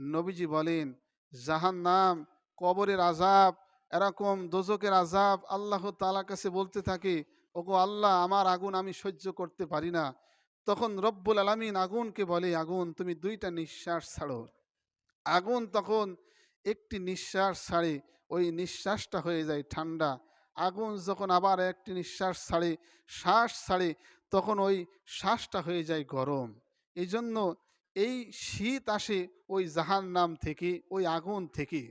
নবীজি বলেন জাহান নাম কবরের আজাব এরকম দোজকের আজাব আল্লাহ তালার কাছে বলতে থাকে, ওগো আল্লাহ, আমার আগুন আমি সহ্য করতে পারি না। তখন রব্বুল আলমিন আগুনকে বলে, আগুন, তুমি দুইটা নিঃশ্বাস ছাড়ো। আগুন তখন একটি নিঃশ্বাস ছাড়ে, ওই নিঃশ্বাসটা হয়ে যায় ঠান্ডা। আগুন যখন আবার একটি নিঃশ্বাস ছাড়ে, শ্বাস ছাড়ে, তখন ওই শ্বাসটা হয়ে যায় গরম। এই জন্য এই শীত আসে ওই জাহান নাম থেকে, ওই আগুন থেকে।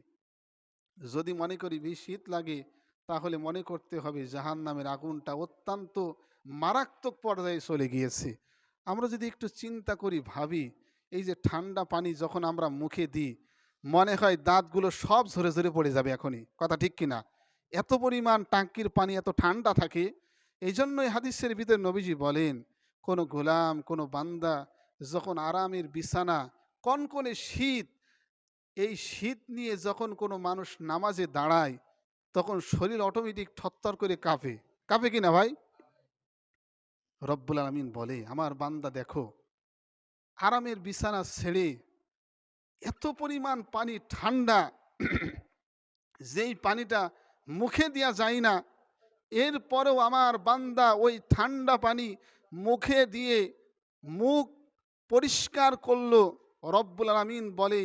যদি মনে করি শীত লাগে, তাহলে মনে করতে হবে জাহান নামের আগুনটা অত্যন্ত মারাত্মক পর্যায়ে চলে গিয়েছে। আমরা যদি একটু চিন্তা করি, ভাবি, এই যে ঠান্ডা পানি যখন আমরা মুখে দিই, মনে হয় দাঁতগুলো সব ঝরে ঝরে পড়ে যাবে এখনই। কথা ঠিক কিনা? এত পরিমাণ টাঙ্কির পানি, এত ঠান্ডা থাকে এই জন্যই হাদিসের ভিতরে নবীজি বলেন, কোনো গোলাম, কোনো বান্দা যখন আরামের বিছানা, কনকনে শীত, এই শীত নিয়ে যখন কোনো মানুষ নামাজে দাঁড়ায়, তখন শরীর অটোমেটিক থরথর করে কাঁপে। কাঁপে কিনা ভাই? রব্বুল আলমিন বলে, আমার বান্দা দেখো, আরামের বিছানা ছেড়ে এত পরিমাণ পানি ঠান্ডা, যেই পানিটা মুখে দেওয়া যায় না, এরপরেও আমার বান্দা ওই ঠান্ডা পানি মুখে দিয়ে মুখ পরিষ্কার করল। রব্বুল আলমিন বলে,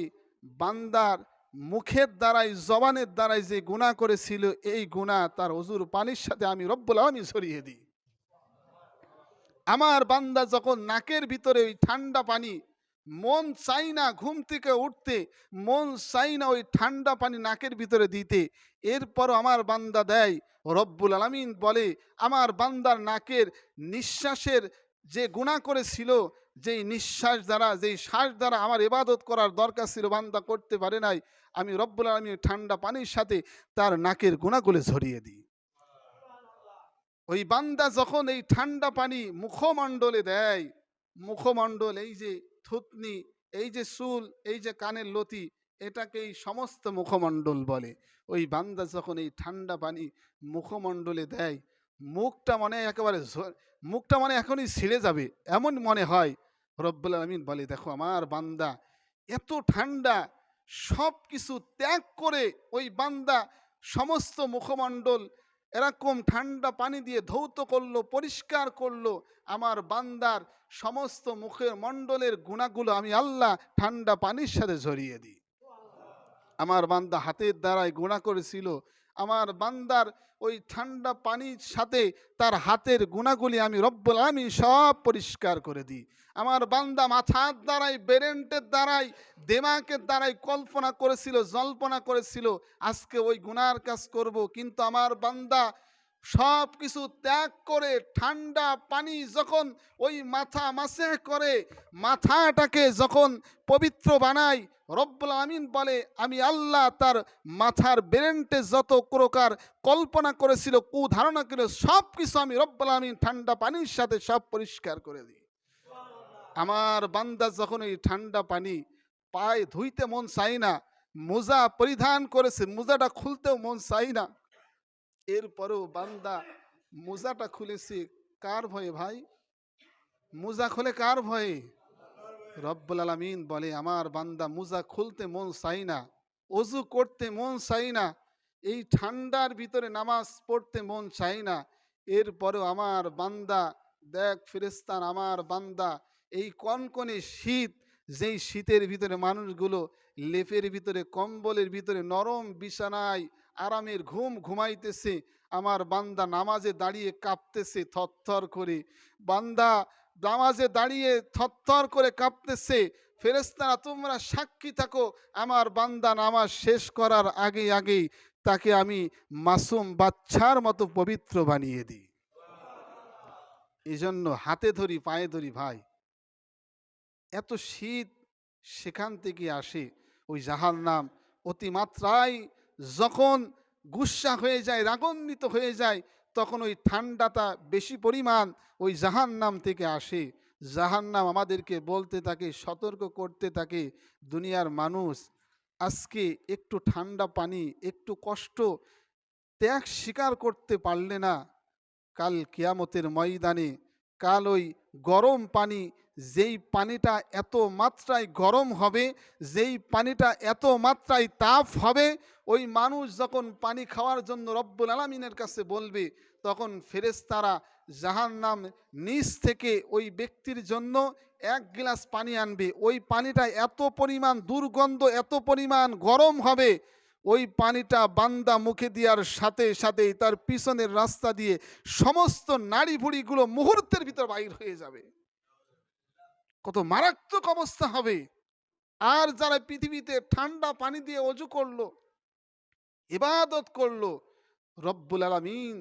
বান্দার মুখের দ্বারাই, জবানের দ্বারাই যে গুণা করেছিল, এই গুণা তার অজুর পানির সাথে আমি রব্বুল আলমিন সরিয়ে দিই। আমার বান্দা যখন নাকের ভিতরে ওই ঠান্ডা পানি, মন চাই না ঘুম থেকে উঠতে, মন চাই না ওই ঠান্ডা পানি নাকের ভিতরে দিতে, এরপরও আমার বান্দা দেয়। রব্বুল আলমিন বলে, আমার বান্দার নাকের নিঃশ্বাসের যে গুণা করেছিল যেই নিঃশ্বাস দ্বারা, যেই শ্বাস দ্বারা আমার ইবাদত করার দরকার ছিল, বান্দা করতে পারে নাই, আমি রব্বুল আলমীর ঠান্ডা পানির সাথে তার নাকের গুণাগুলো ঝরিয়ে দিই। ওই বান্দা যখন এই ঠান্ডা পানি মুখমণ্ডলে দেয়, মুখমণ্ডল এই যে থুতনি, এই যে চুল, এই যে কানের লতি, এটাকেই সমস্ত মুখমণ্ডল বলে। ওই বান্দা যখন এই ঠান্ডা পানি মুখমণ্ডলে দেয়, মুখটা মনে একেবারে মুখটা মনে এখনই ছিঁড়ে যাবে, এমন মনে হয় রব্বুল আলমিন বলে, দেখো, আমার বান্দা এত ঠান্ডা সব কিছু ত্যাগ করে ওই বান্দা সমস্ত মুখমণ্ডল এরকম ঠান্ডা পানি দিয়ে ধৌত করল, পরিষ্কার করল, আমার বান্দার সমস্ত মুখের মণ্ডলের গুণাগুলো আমি আল্লাহ ঠান্ডা পানির সাথে ঝরিয়ে দিই। আমার বান্দা হাতের দ্বারাই গুণা করেছিল আমার বান্দার ওই ঠান্ডা পানির সাথে তার হাতের গুণাগুলি আমি রব্বুল আমি সব পরিষ্কার করে দিই। আমার বান্দা মাথার দ্বারাই বেরেন্টের দ্বারাই দেমাকের দ্বারাই কল্পনা করেছিল, জল্পনা করেছিল, আজকে ওই গুনার কাজ করব। কিন্তু আমার বান্দা সব কিছু ত্যাগ করে ঠান্ডা পানি যখন ওই মাথা মাসে করে, মাথাটাকে যখন পবিত্র বানাই রব্বুল আমিন বলে, আমি আল্লাহ তার মাথার বেরেন্টে যত প্রকার কল্পনা করেছিল, কুধারণা করে সব কিছু আমি রব্বুল আমিন ঠান্ডা পানির সাথে সব পরিষ্কার করে দিই। আমার বান্দা যখন এই ঠান্ডা পানি পায়ে ধুইতে মন চাই না, মোজা পরিধান করেছে, মোজাটা খুলতেও মন চাই না এরপরেও বান্দা মোজাটা খুলেছে কার ভয়ে ভাই? মোজা খুলে কার ভয়ে? রব্বুল আলমিন বলে, আমার বান্দা মোজা খুলতে মন চাই না, অজু করতে মন চাই না, এই ঠান্ডার ভিতরে নামাজ পড়তে মন চাই না। এরপরেও আমার বান্দা, দেখ ফিরিস্তান আমার বান্দা, এই কনকনে শীত, যেই শীতের ভিতরে মানুষগুলো লেপের ভিতরে, কম্বলের ভিতরে নরম বিছানায় আরামের ঘুম ঘুমাইতেছে, আমার বান্দা নামাজে দাঁড়িয়ে কাঁপতেছে থরথর করে। বান্দা নামাজে দাঁড়িয়ে থরথর করে কাঁপতেছে ফেরেস্তারা তোমরা সাক্ষী থাকো, আমার বান্দা নামাজ শেষ করার আগে আগেই তাকে আমি মাসুম বাচ্চার মতো পবিত্র বানিয়ে দিই। এই জন্য হাতে ধরি, পায়ে ধরি ভাই। এত শীত সেখান থেকে আসে, ওই জাহার নাম অতিমাত্রায় যখন গুসা হয়ে যায়, রাগান্বিত হয়ে যায়, তখন ওই ঠান্ডাটা বেশি পরিমাণ ওই জাহান নাম থেকে আসে। জাহান নাম আমাদেরকে বলতে থাকে, সতর্ক করতে থাকে, দুনিয়ার মানুষ আজকে একটু ঠান্ডা পানি, একটু কষ্ট ত্যাগ স্বীকার করতে পারলে না, কাল কিয়ামতের ময়দানে, কাল ওই গরম পানি যেই পানিটা এত মাত্রায় গরম হবে, যেই পানিটা এত মাত্রায় তাপ হবে, ওই মানুষ যখন পানি খাওয়ার জন্য রব্বুল আলমিনের কাছে বলবে, তখন ফেরেশতারা নাম নিচ থেকে ওই ব্যক্তির জন্য এক গ্লাস পানি আনবে। ওই পানিটা এত পরিমাণ দুর্গন্ধ, এত পরিমাণ গরম হবে, ওই পানিটা বান্দা মুখে দেওয়ার সাথে সাথেই তার পিছনের রাস্তা দিয়ে সমস্ত নাড়ি ভুড়িগুলো মুহূর্তের ভিতর বাইর হয়ে যাবে। কত মারাত্মক অবস্থা হবে। আর যারা পৃথিবীতে ঠান্ডা পানি দিয়ে অজু করল, ইবাদত করল, রব্বুল আলামিন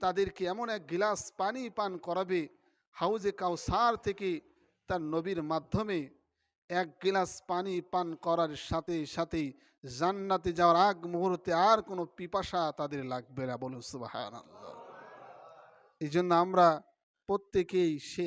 তাদেরকে এমন এক গিলাস পানি পান করাবে, হাউজে কাউসার থেকে তার নবীর মাধ্যমে এক গিলাস পানি পান করার সাথে সাথেই জান্নাতে যাওয়ার আগ মুহূর্তে আর কোনো পিপাসা তাদের লাগবে না বলুন সুবাহ এই জন্য আমরা প্রত্যেকেই সে